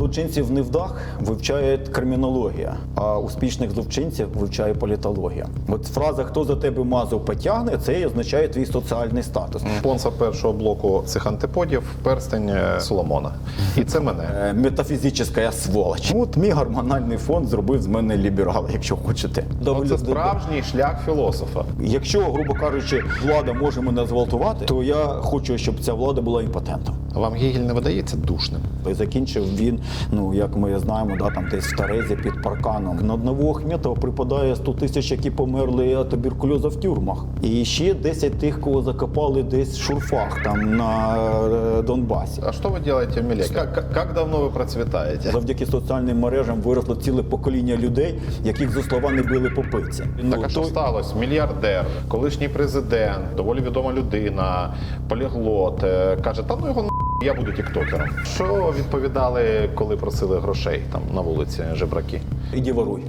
злочинців невдах вивчає кримінологія, а успішних злочинців вивчає політологія. От фраза Хто за тебе мазу потягне, це і означає твій соціальний статус. Спонсор першого блоку цих антиподів перстень е, Соломона. І це мене. Е, Метафізична сволоч. От мій гормональний фонд зробив з мене ліберала, якщо хочете. Ну, Це справжній шлях філософа. Якщо, грубо кажучи, влада може мене зґвалтувати, то я хочу, щоб ця влада була імпотентом. Вам Гегель не видається душним? І закінчив він, ну як ми знаємо, да, там десь в Терезі під парканом. На одного Ахметова припадає 100 тисяч, які померли від туберкульозу в тюрмах. І ще 10 тих, кого закопали десь в шурфах там на е, Донбасі. А що ви робите в Мілеке? Як, давно ви процвітаєте? Завдяки соціальним мережам виросло ціле покоління людей, яких за слова не били по пиці. Так а що той- сталося? Мільярдер, колишній президент, доволі відома людина, поліглот, е, каже, та ну його на я буду тіктокером. Що відповідали, коли просили грошей там на вулиці жебраки? Іди воруй.